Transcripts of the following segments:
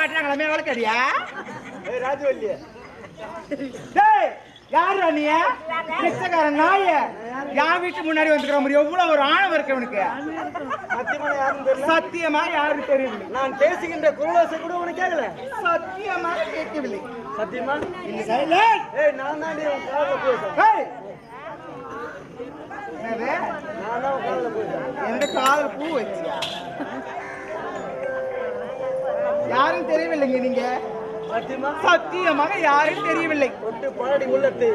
காட்டுறாங்களா மேல கடியா ஏய் ராஜவல்லி. டேய் யாரு நீ? பிச்சைக்காரன் நாய. என் வீட்டு முன்னாடி வந்துக்கிற மாதிரி? எவ்வளவு ஒரு ஆணவம் இருக்கு உனக்கு தெரியல. சத்தியமா யாரும் தெரியவில்லை. நான் பேசுகின்ற குரலோசை கூட உனக்கு கேட்கல. சத்தியமாக கேட்கவில்லை. சத்தியமா? சைலண்ட் ஏய். நான் தான் பேசுறேன் எந்த காதல் பூ வச்சியா? யாரும் தெரியவில்லைங்க நீங்க. சத்தியமா? சத்தியமாக யாரும் தெரியவில்லை. தொட்டு பாடி உள்ளத்தை.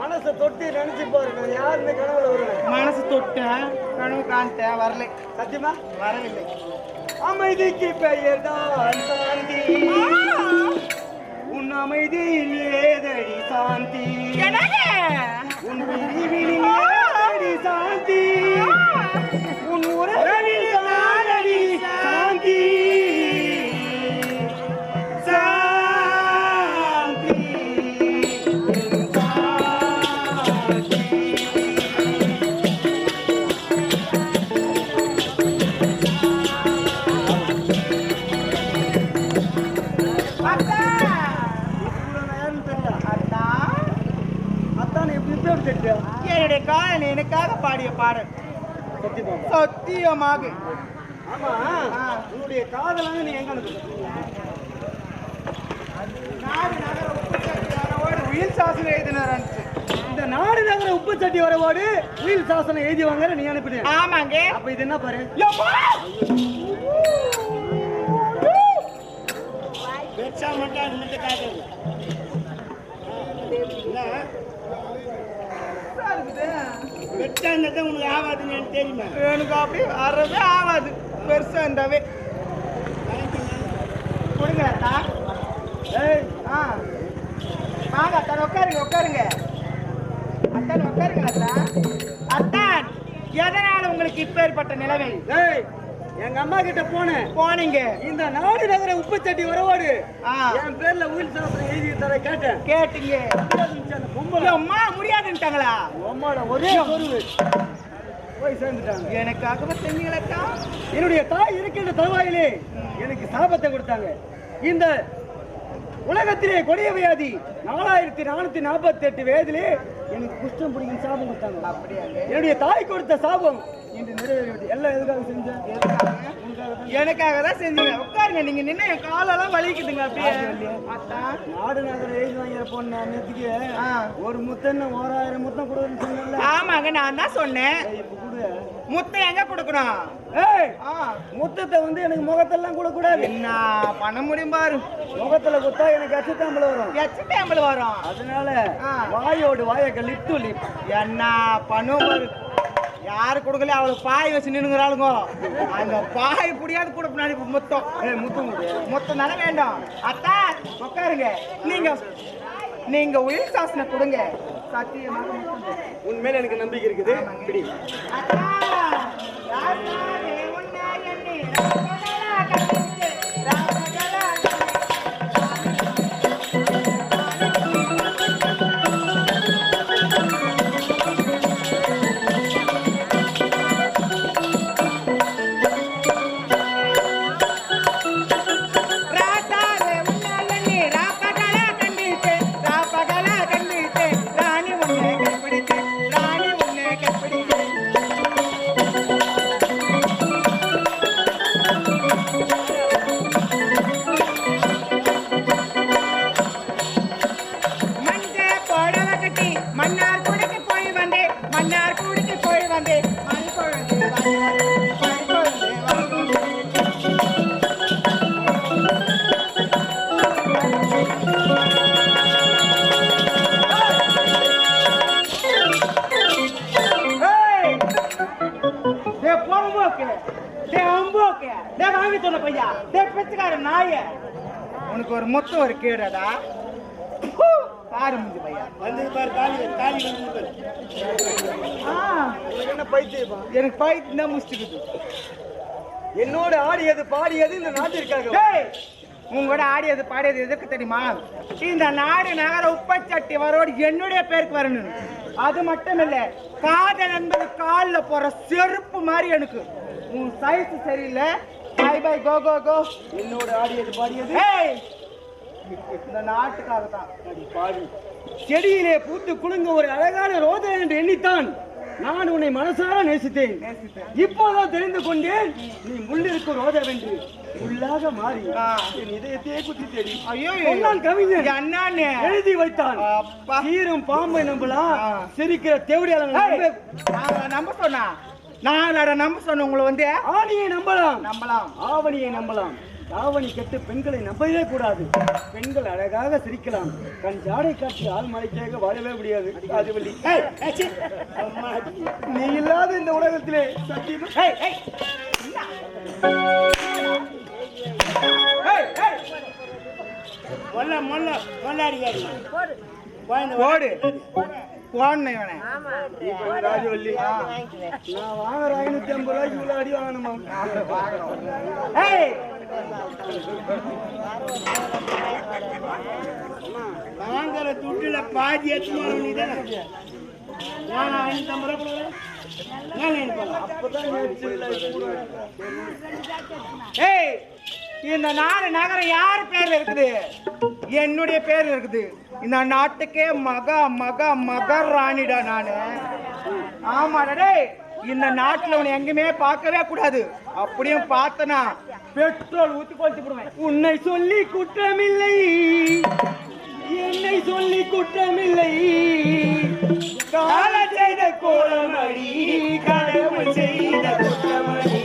மனசை தொட்டு நினைச்சு பாரு நான் யாருன்னு கனவுல வருவேன் மனசு தொட்டேன் கனவு காண்ட்டேன் வரலை. சத்தியமா? வரவில்லை. அமைதிக்கு பெயர் தான் சாந்தி. உன் அமைதியில் ஏதடி சாந்தி? உன் ஏதடி சாந்தி? பாடிய பாடல். சத்தியமா சத்தியமாக. உன்னுடைய காதலாங்க நீ எங்க உயிர் சாசனம் எழுதினார் இந்த நாடு நகர உப்பு சட்டி வரவாடு உயில் சாசனம் எழுதி வாங்குற நீ அனுப்பினேன். ஆமாங்க. அப்ப இது என்ன பாரு? யப்பா! வெச்சா மட்டும் அது மட்டும் காட்டுறது பெருசா இருக்குது. வெச்சாண்டதை உனக்கு ஆகாதுன்னு எனக்கு தெரியுமா? எனக்கு அப்படி வரவே ஆகாது பெருசா இருந்தாவே. கொடுங்க அத்தா ஏய் ஆ. வாங்க அத்தான் உட்காருங்க உட்காருங்க. அத்தான் உட்காருங்க அத்தான் அத்தான் எதனால உங்களுக்கு இப்பேற்பட்ட நிலைமை? ஏய் எங்க அம்மா கிட்ட போனேன். போனீங்க. இந்த நாடு நகர உப்பு சட்டி ஆ. என் பேர்ல உயில் சாசனம் எழுதி தர கேட்டேன். கேட்டீங்க. அம்மா முடியாதுன்ட்டாங்களா? அம்மாட ஒரே பொருள் போய் சேர்ந்துட்டாங்க. எனக்காக செஞ்சீங்களா என்னுடைய தாய் இருக்கின்ற தருவாயிலே எனக்கு சாபத்தை கொடுத்தாங்க. இந்த உலகத்திலே கொடிய வியாதி நாலாயிரத்தி நானூத்தி நாற்பத்தி எட்டு வயதிலே எனக்கு குஷ்டம் பிடிக்கும் சாபம் கொடுத்தாங்க. என்னுடைய தாய் கொடுத்த சாபம் இன்று நிறைவேறிவிட்டு எல்லாம் எதுக்காக செஞ்சேன்? எனக்காக தான் செஞ்சீங்க உட்காருங்க நீங்க நின்று என் காலெல்லாம் வலிக்குதுங்க அப்படியே. நாடு நகர் எழுதி வாங்கிற பொண்ணு நேற்றுக்கு. ஒரு முத்தன்னு ஓராயிரம் முத்தம் கொடுன்னு சொன்னல ஆமாங்க நான் தான் சொன்னேன். இப்ப கொடு. முத்தை எங்க கொடுக்கணும்? முத்தத்தை வந்து எனக்கு முகத்தெல்லாம் கொடுக்கூடாது என்ன பண்ண முடியும் பாரு. முகத்துல குத்தா எனக்கு அச்சுத்தாம்பல வரும். எச்சு டேம்பிள் வரும். அதனால. வாயோடு வாயக்க லிப் டு லிப் என்ன பண்ணும் பாரு. யாரு கொடுக்கல அவளுக்கு பாய் வச்சு நின்னுங்கிறாளுங்க. அந்த பாய் புடியாது கூட பின்னாடி மொத்தம். முத்தம் மொத்தம் தானே வேண்டாம். அத்தா உட்காருங்க நீங்க நீங்க உயிர் சாசனை கொடுங்க. சத்தியமாக மேல எனக்கு நம்பிக்கை இருக்குது. பிடி. அத்தா, அம்போக்கு, டேய் வாங்கி சொன்ன பையா, டேய் பிச்சைக்கார நாய. உனக்கு ஒரு மொத்தம் ஒரு கீழடா பாரு பையா. வந்து பாரு தாலி தாலி வந்து பாரு. என்ன பைத்தியப்பா எனக்கு பைத்து தான் முடிச்சுக்குது. என்னோட ஆடியது பாடியது இந்த நாட்டிற்காக. உங்களோட ஆடியது பாடியது எதுக்கு தெரியுமா? இந்த நாடு நகர உப்பச்சட்டி வரோடு என்னுடைய பேருக்கு வரணும் அது மட்டும் இல்ல காதல் என்பது கால்ல போற செருப்பு மாதிரி எனக்கு. உன் சைஸ் சரியில்லை. பை பை கோ கோ கோ என்னோட ஆடியது பாடியது? இந்த நாட்டுக்காக தான் பாவி. செடியிலே பூத்து குலுங்க ஒரு அழகான ரோஜா என்று எண்ணித்தான். நான் உன்னை மனசார நேசித்தேன். இப்போதான் தெரிந்து கொண்டேன். நீ முள்ளிருக்கும் ரோஜா வென்று உள்ளாக மாறி. என் இதயத்தையே குத்தி தேடி. ஐயோ சொன்னான் கவிஞன். அண்ணாண்ணே. எழுதி வைத்தான். சீரும் பாம்பை நம்பலாம். சிரிக்கிற நாங்கள நம்ப. சொன்னா? நாங்களட நம்ப சொன்ன உங்களை வந்து? ஆணியை நம்பலாம். நம்பலாம். ஆவணியை நம்பலாம். ஆவணி கெட்டு பெண்களை நம்பவே கூடாது. பெண்கள் அழகாக சிரிக்கலாம். கண் ஜாடை காட்டி ஆள் மலைக்காக வாழவே முடியாது. ஏய், சீ. நீ இல்லாத இந்த உலகத்திலே சத்தியமா. மொல்ல மொல்ல மொல்லாடிக்காரி போடு. போடணும் இவனை. ராஜவல்லி நான் வாங்குற ஐநூத்தி ஐம்பது ரூபாய்க்கு இவ்வளவு அடி வாங்கணுமா? ஏய்! வாங்குற துட்டுல பாதி எத்தனை நீ தானே நான் ஐநூத்தி ஐம்பது ரூபா கொடுக்குறேன் நான் நினைப்பேன் அப்பதான் நேர்ச்சியில கூட ஏய்! இந்த நாலு நகரம் யார் பேர்ல இருக்குது? என்னுடைய பேர்ல இருக்குது. இந்த நாட்டுக்கே மகா மக மகராணிடா நானு. ஆமாடா டேய். இந்த நாட்டுல உன்னை எங்கேயுமே பார்க்கவே கூடாது. அப்படியும் பார்த்தனா பெட்ரோல் ஊத்தி கொளுத்தி விடுவேன் உன்னை சொல்லி குற்றமில்லை. என்னை சொல்லி குற்றமில்லை. கால செய்த கோலமடி கடவுள் செய்த குற்றமடி.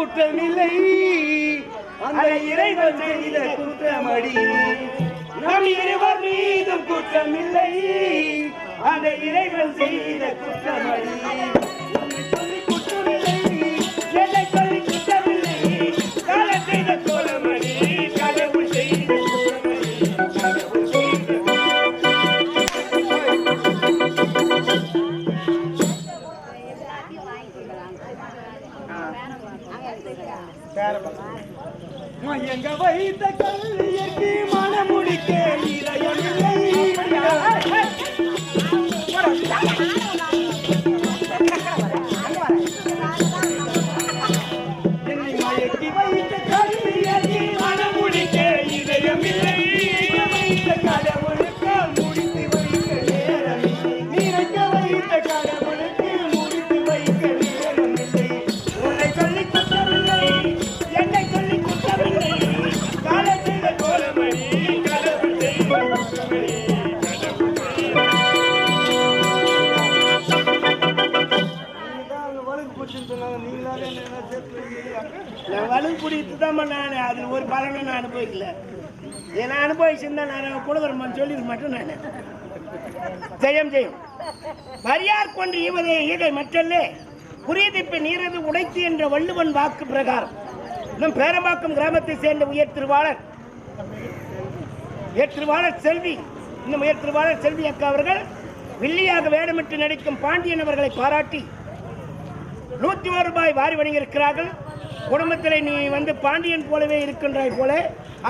குற்றமில்லை. அந்த இறைவன் செய்த குற்றமடி. நம் இருவர் மீதும் குற்றமில்லை. அந்த இறைவன் செய்த குற்றமடி. என்னை மயக்கி நான் அனுபவிக்கல. ஏன்னா அனுபவிச்சிருந்தா நான் குலதர்மன் சொல்லிட மாட்டேன் நான். ஜெயம் ஜெயம். மரியார் கொண்டு இவரே ஈகை மற்றல்லே. புரியதிப்பு நீரது உடைத்து என்ற வள்ளுவன் வாக்கு பிரகாரம். நம் பேரம்பாக்கம் கிராமத்தை சேர்ந்த உயர் திருவாளர். உயர் திருவாளர் செல்வி. இன்னும் உயர் திருவாளர் செல்வி அக்கா அவர்கள் வில்லியாக வேடமிட்டு நடிக்கும் பாண்டியன் அவர்களை பாராட்டி நூத்தி ஒரு ரூபாய் வாரி வழங்கியிருக்கிறார்கள். குடும்பத்தில் நீ வந்து பாண்டியன் போலவே இருக்கின்றாய் போல.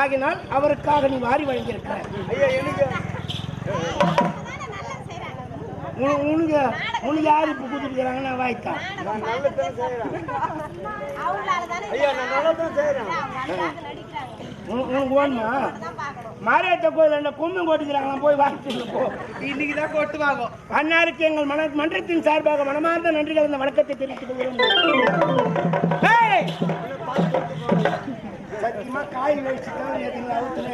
ஆகினால் அவருக்காக நீ வாரி வழங்கியிருக்கிறாய். ஐயா எனக்கு உனக்கு உனக்கு யார் இப்போ நான் வாய்க்கா. உனக்கு உனக்கு வேணுமா மாரியாத்த கோயில் என்ன கும்பம் கொட்டிக்கிறாங்க போய் வாங்கிட்டு போ. இன்னைக்கு தான் கொட்டு வாங்கும் அன்னாருக்கு எங்கள் மன மன்றத்தின் சார்பாக மனமார்ந்த நன்றி கலந்த வணக்கத்தை தெரிவித்துக் கொள்கிறோம். சத்தியமா காய் வச்சுதான் எதுவும் அவுத்துல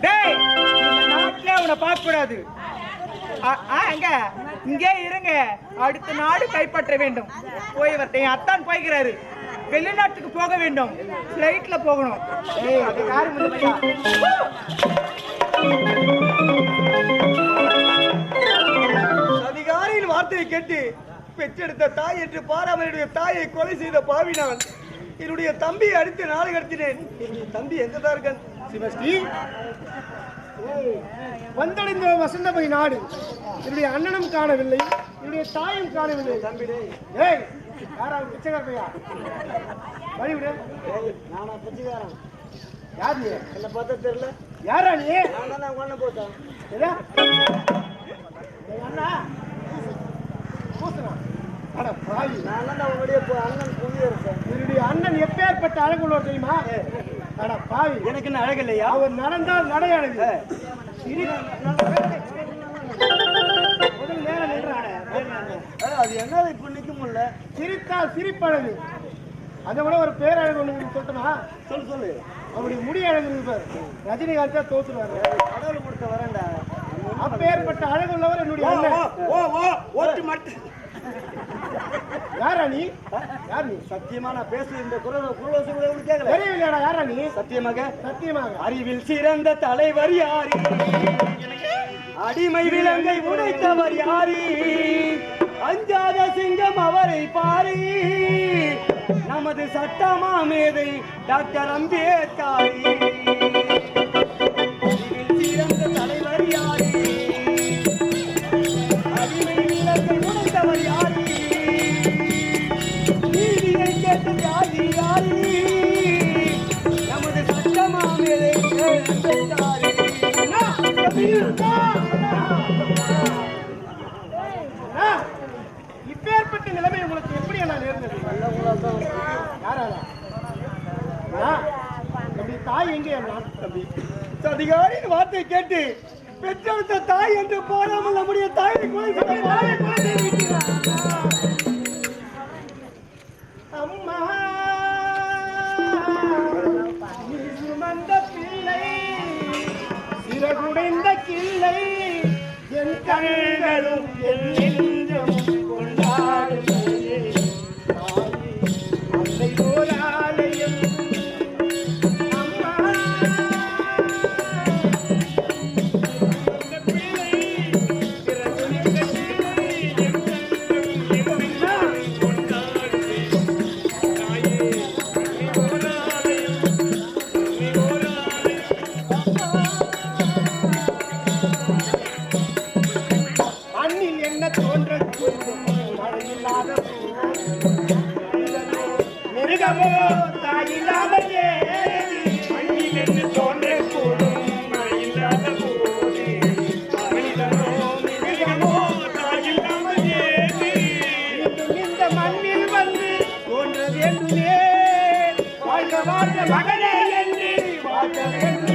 டேய் இந்த நாட்டுல உன்னை பார்க்க கூடாது ஆ- ஆ, எங்க இங்கே இருங்க. அடுத்த நாடு கைப்பற்ற வேண்டும். போய் வரட்டும் என் அத்தான் போய்க்கிறாரு. வெளிநாட்டுக்கு போக வேண்டும். ஃப்ளைட்ல போகணும். ஏய் அது யாரு அதிகாரியின் வார்த்தையை கேட்டு பெற்றெடுத்த தாய் என்று பாராமலுடைய தாயை கொலை செய்த பாவினான் என்னுடைய தம்பியை அடித்து நாடு கடத்தினேன். என்னுடைய தம்பி எங்கதான் இருக்கான்? சிவஸ்ரீ. வந்தடைந்த வசந்தமை நாடு. என்னுடைய அண்ணனும் காணவில்லை. என்னுடைய தாயும் காணவில்லை. தம்பிடே ஏய் யாரா பிச்சைக்கார பையா வழி விடு. நானா பிச்சைக்காரன்? யார் நீ? என்ன பார்த்தா தெரியல. யாரா நீ? நான் தான் ஒண்ணு போட்டேன். எங்க அண்ணா. பூசணா அட பாவி நான் தான் உங்களுடைய அண்ணன் புவியரசன். என்னுடைய அண்ணன் எப்பேற்பட்ட அழகுள்ளோ தெரியுமா? அட பாவி. எனக்கு என்ன அழகு இல்லையா? அவர் நடந்தால் நடை அழகு முதல் நேரம் நின்றானே. அது என்ன இப்ப நிக்க முடியல? சிரித்தால் சிரிப்பழகு. அதை விட ஒரு பேரழகு ஒண்ணு சொல்லட்டுமா? சொல்லு சொல்லு. அவருடைய முடி அழகு இருக்கு பாரு. ரஜினிகாந்த் தோத்துருவாரு கடவுள் கொடுத்த வரேன்டா. அப்பேற்பட்ட அழகு உள்ளவர் என்னுடைய அண்ணன். மட்டும் யாரா நீ யார் நீ? சத்தியமா நான் பேசுற இந்த குரல் குரல் கூட கேட்கல. தெரியலையாடா யாரா நீ சத்தியமாக? சத்தியமாக. அறிவில் சிறந்த தலைவர் யாரு? அடிமை விலங்கை உடைத்தவர் யாரு? அஞ்சாத சிங்கம் அவரை பாரு. நமது சட்டமா மேதை டாக்டர் அம்பேத்கர். கேட்டு பெற்றெடுத்த தாய் என்று போராமல் நம்முடைய தாயை கொலை. அம்மா சுமந்த பிள்ளை சிறகுடைந்த கிள்ளை என் கண்களும் என் இந்த மண்ணில் வந்து தோன்ற வேண்டுமே வாழ்க வாழ்க மகனே என்று வாழ்க வேண்டுமே.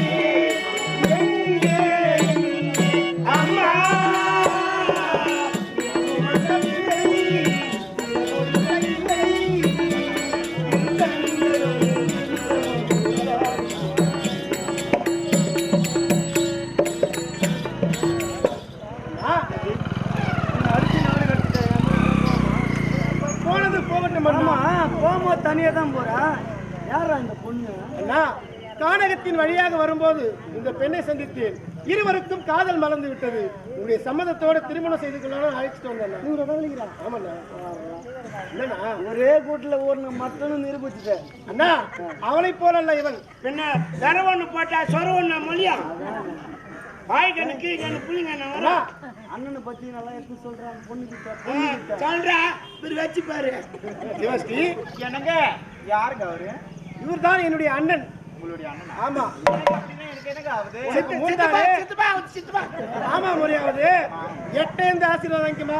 போனது போகட்டும் அம்மா போகும்போது தனியா தான் போறா. யாரா இந்த பொண்ணு? அண்ணா கானகத்தின் வழியாக வரும்போது இந்த பெண்ணை சந்தித்தேன். இருவருக்கும் காதல் மலர்ந்து விட்டது. உங்களுடைய சம்மதத்தோட திருமணம் செய்து கொள்ளணும் அழைச்சிட்டு வந்தேன் நீங்க காதலிக்கிறா ஆமாண்ணா. என்னண்ணா? ஒரே கூட்டுல ஓடுன மட்டனும் நிரூபிச்சுட்டேன் அண்ணா அவளை போலல்ல இவன். பின்ன தர ஒண்ணு போட்டா சொர ஒண்ணு மொழியா வாய் புள்ளிங்க வரும். அண்ணனை பத்தி நல்லா எப்படி சொல்றான்? பொண்ணுக்கு சொல்றா. இவர் வச்சு பாரு. சிவஸ்ரீ. என்னங்க? யாருங்க அவரு? இவர் தான் என்னுடைய அண்ணன். உங்களுடைய அண்ணன்? ஆமா. எனக்கு ஆமா முறையாவது எட்டேந்து ஆசீர்வாதம் வாங்கிக்குமா.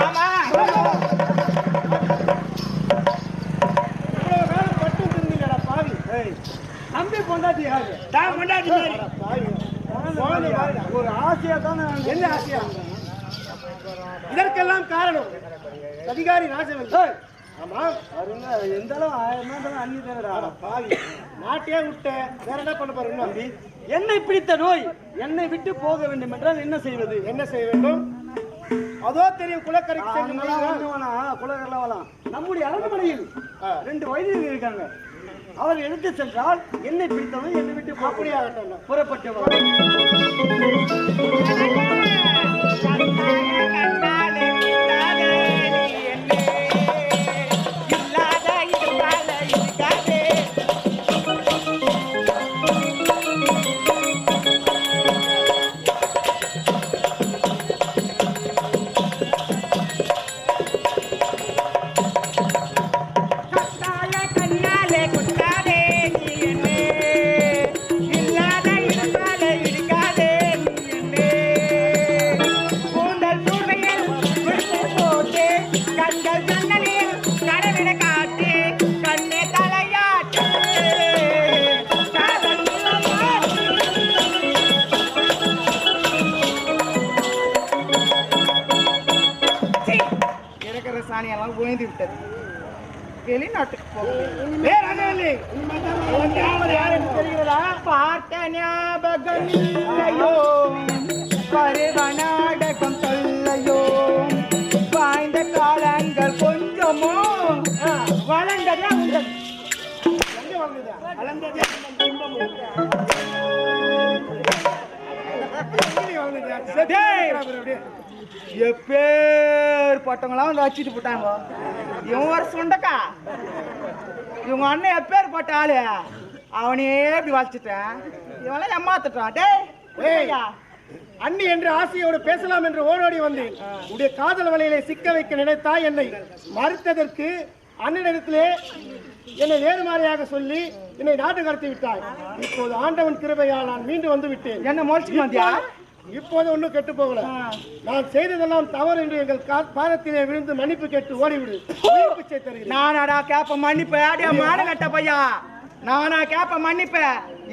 ஆமா. பட்டு திருந்தீங்களா பாவி. தம்பி பொண்ணு பொண்டாட்டி யாரு ஒரு ஆசையா தானே? என்ன ஆசையா? இதற்கெல்லாம் காரணம். அதிகாரி ஏய், ஆமா. பாருங்க எந்த அளவு ஆயிரம் இருந்தாலும் அண்ணி தானடா பாவி. நாட்டையே விட்ட. வேற என்ன பண்ண தம்பி. என்னை பிடித்த நோய் என்னை விட்டு போக வேண்டும் என்றால் என்ன செய்வது? என்ன செய்ய வேண்டும்? அதோ தெரியும் குளக்கரைக்கு சென்று வேணாம். நம்முடைய அரண்மனையில். ரெண்டு வைத்தியர்கள் இருக்காங்க. அவர் எடுத்து சென்றால் என்னை பிடித்தவன் என்னை விட்டு போக அப்படியாகட்டும். வெளிநாட்டுக்கு தெரிகிறதா பார்த்த ஞாபகம் இல்லையோ? பருவநாடகம் தொல்லையோ வாய்ந்த காலங்கள் கொஞ்சமோ? வளர்ந்ததே உங்கள் வளர்ந்ததே? இந்த பாரு. எப்பேற்பட்டவங்களாம் வந்து வச்சுட்டு போட்டாங்க. இவன் ஒரு சுண்டக்கா. இவங்க அண்ணன் எப்பேற்பட்ட ஆளு? அவனையே இப்படி வச்சுட்டேன் இவெல்லாம் ஏமாத்துட்டான். டேய். அண்ணி என்று ஆசையோடு பேசலாம் என்று ஓடோடி வந்தேன். உடைய காதல் வலையிலே சிக்க வைக்க நினைத்தாய் என்னை. மறுத்ததற்கு அண்ணனிடத்திலே என்னை வேறுமாறியாக சொல்லி என்னை நாட்டு கடத்தி விட்டாய். இப்போது ஆண்டவன் கிருபையால் நான் மீண்டு வந்து விட்டேன். என்ன மோசிக்கு இப்போது ஒன்றும் கெட்டு போகல. நான் செய்ததெல்லாம் தவறு என்று எங்கள் பாதத்திலே விழுந்து மன்னிப்பு கேட்டு ஓடிவிடு. பிச்சை தருகிறேன். நானாடா கேப்ப மன்னிப்ப. அடியா மாடு கட்ட பையா? நானா கேப்ப மன்னிப்ப.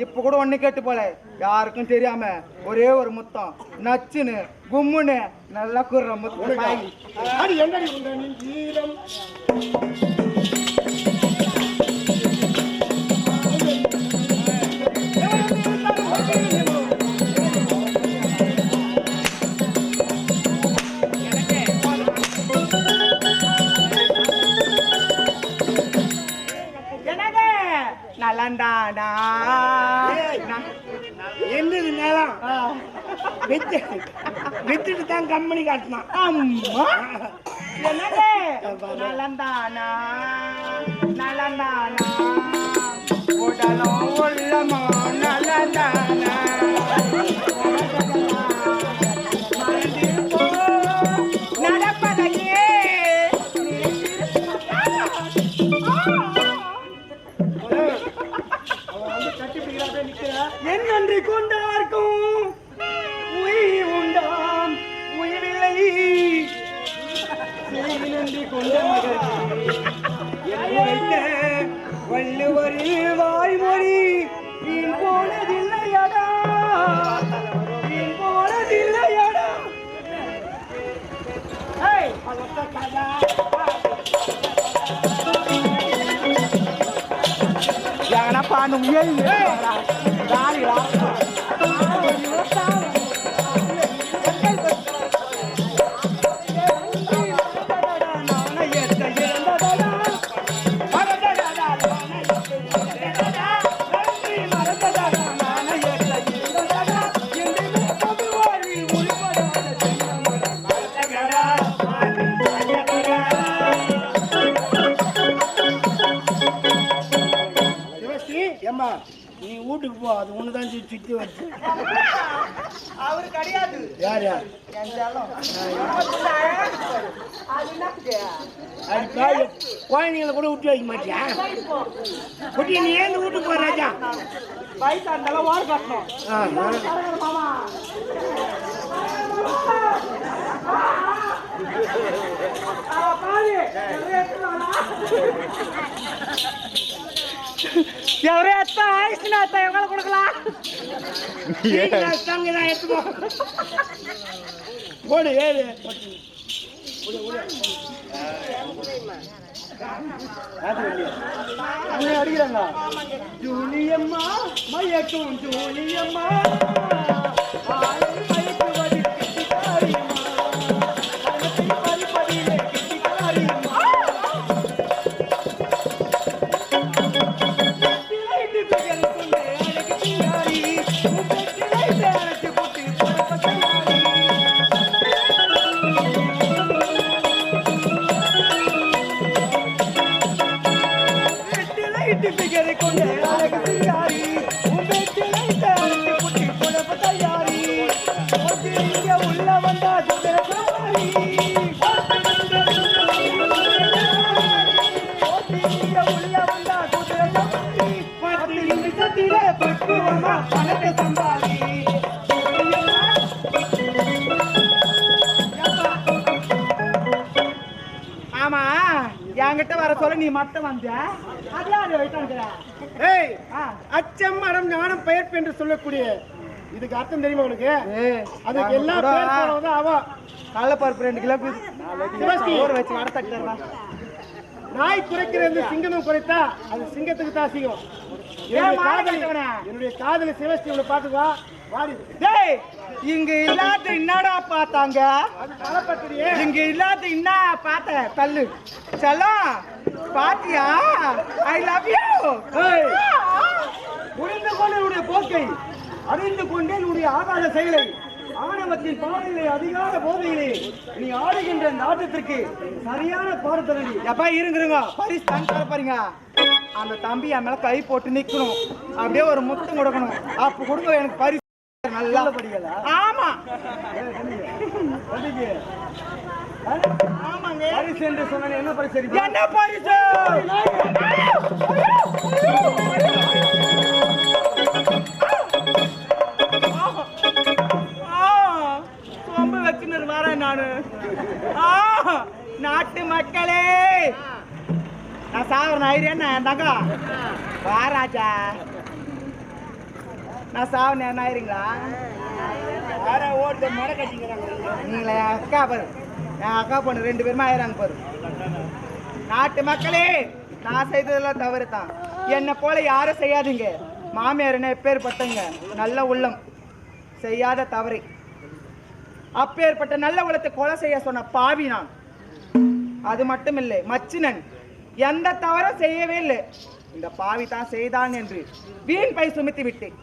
இப்ப கூட ஒண்ணு கேட்டு போல யாருக்கும் தெரியாம ஒரே ஒரு முத்தம். நச்சுன்னு கும்முன்னு நல்லா குர்ற முத்தம். வித்து வித்துட்டு தான் கம்பெனி காட்டினான். அம்மா. என்னது? நலந்தானா? நலந்தானா? உடலும் உள்ளமோ நலந்தானா? கொண்ட மகள் என்னை வைத்த வள்ளுவரில் வாய்மொழி வீண் போனதில்லையடா வீண் போனதில்லையடா ஏய், எங்கனா ஏய் தாலிடா நாணயத்தை நீ வீட்டுக்கு போ அது ஒன்று தான் சுற்றி வச்சு. அவரு கிடையாது. யார் யார்? குழந்தைங்கள கூட விட்டு வைக்க மாட்டியா? குட்டி நீ ஏன் வீட்டுக்கு போ ராஜா. வயசா இருந்தாலும் ஓட கட்டணும். ஆ, ஆ. எவரே அத்தா ஆயிடுச்சுனா அத்தா எவ்வளவு கொடுக்கலாம்? தங்கிதான் எடுத்துக்கோ. ஓடு ஏழு அடிக்கிறாங்க. ஜூலியம்மா மயக்கும் ஜூலியம்மா. என்கிட்ட வர சொல்ல நீ மட்டும் வந்த. ஏய் அச்சம் மரம் ஞானம் பெயர்ப்பு என்று சொல்லக்கூடிய இதுக்கு அர்த்தம் தெரியுமா உனக்கு? அதுக்கு எல்லாம் பேர் போனவதான் அவ. கடலப்பருப்பு ரெண்டு கிலோ நாய் குறைக்கிறது சிங்கமும் குறைத்தா அது சிங்கத்துக்கு தான் அசிங்கம். ஏன் என்னுடைய காதலி? என்னுடைய சிவஸ்ரீ உன்னை பாத்துக்குவா வாடி. டேய் இங்க இல்லாத என்னடா பார்த்தாங்க. இங்க இல்லாத என்ன பார்த்த தள்ளு. செல்லம் பாத்தியா? ஐ லவ் யூ புரிந்து கொள்ள உன்னுடைய போக்கை அறிந்து கொண்டேன் உன்னுடைய ஆகாத செயலை ஆணவத்தின் பாதையிலே அதிகார போதையிலே நீ ஆடுகின்ற இந்த ஆட்டத்திற்கு சரியான பாடத்தரடி எப்பா இருங்குறங்க பரிசு பாருங்க அந்த தம்பி என் மேல கை போட்டு நிக்கணும். அப்படியே ஒரு முத்தம் கொடுக்கணும் அப்ப கொடுங்க எனக்கு பரிசு. நல்லா. படிக்கல ஆமா. ஆமாங்க. பரிசு என்று சொன்ன என்ன பரிசு? என்ன பரிசு? சொம்பு வச்சுன்னு வரேன் நானு. ஆ, நாட்டு மக்களே. நான் சாவரன் ஐரியன் தங்கா வா ராஜா. நான் சாவன் என்ன ஆயிருங்களா யார நீங்களே என் அக்கா பாரு. என் அக்கா பொண்ணு ரெண்டு பேருமே ஆயிராங்க பாரு. நாட்டு மக்களே நான் செய்ததெல்லாம் தவறு தான் என்னை போல யாரும் செய்யாதீங்க. மாமியார் என்ன எப்பேற்பட்டங்க நல்ல உள்ளம். செய்யாத தவறை. அப்பேற்பட்ட நல்ல உள்ளத்தை கொலை செய்ய சொன்ன பாவி நான். அது மட்டும் இல்லை மச்சினன். எந்த தவறும் செய்யவே இல்லை. இந்த பாவி தான் செய்தான் என்று வீண் பை சுமத்தி விட்டேன்.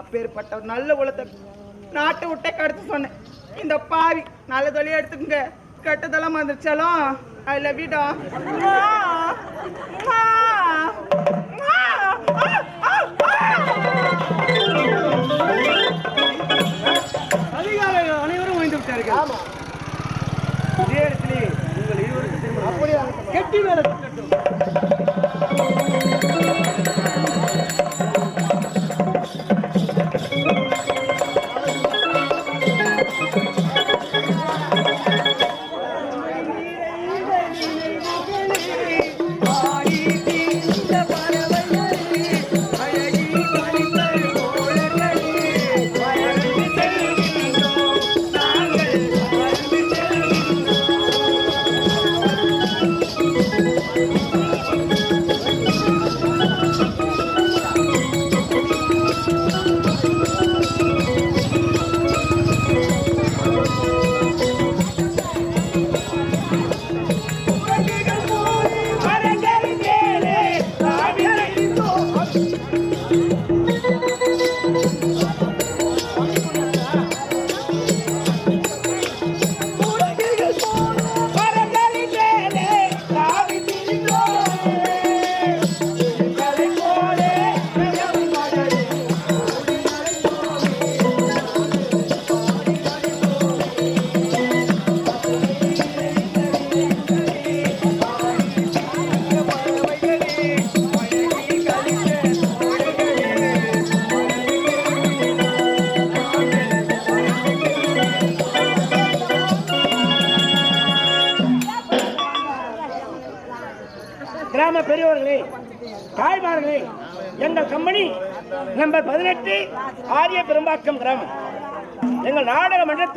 அப்பேற்பட்ட ஒரு நல்ல உலகத்தை நாட்டை விட்டே கடத்து சொன்னேன். இந்த பாவி நல்ல தொழில் எடுத்துக்கங்க. கெட்டதெல்லாம் வந்துருச்சாலும் ஐ லவ் யூ டா அதிகாரிகள் அனைவரும் ஓய்ந்து விட்டார்கள். இதே இடத்திலே உங்கள் இருவருக்கும் திருமணம் கெட்டி வேலை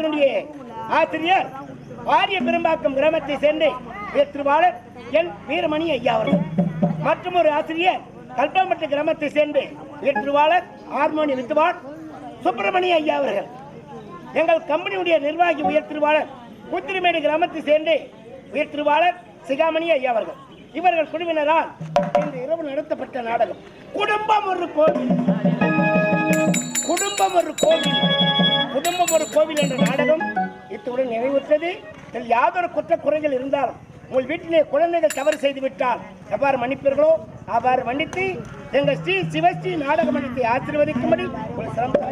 நாடக ஆசிரியர் ஆரிய பெரும்பாக்கம் கிராமத்தை சேர்ந்த திருவாளர் என் வீரமணி ஐயா அவர்கள். மற்றும் ஒரு ஆசிரியர் கல்பாம்பட்டு கிராமத்தை சேர்ந்து திருவாளர் ஹார்மோனி வித்துவான் சுப்பிரமணிய ஐயா அவர்கள். எங்கள் கம்பெனியுடைய நிர்வாகி உயர் திருவாளர் புத்திரிமேடு கிராமத்தை சேர்ந்து உயர் திருவாளர் சிகாமணி ஐயா அவர்கள். இவர்கள் குழுவினரால் இன்று இரவு நடத்தப்பட்ட நாடகம். குடும்பம் ஒரு கோவில். குடும்பம் ஒரு கோவில். குடும்பம் ஒரு கோவில் என்ற நாடகம் இத்துடன் நிறைவுற்றது. இதில் யாதொரு குற்ற குறைகள் இருந்தாலும் உங்கள் வீட்டிலே குழந்தைகள் தவறு செய்து விட்டால் எவ்வாறு மன்னிப்பீர்களோ அவ்வாறு மன்னித்து எங்கள் ஸ்ரீ சிவஸ்ரீ நாடக மன்றத்தை ஆசீர்வதிக்கும்படி உங்கள் சிரமத்தை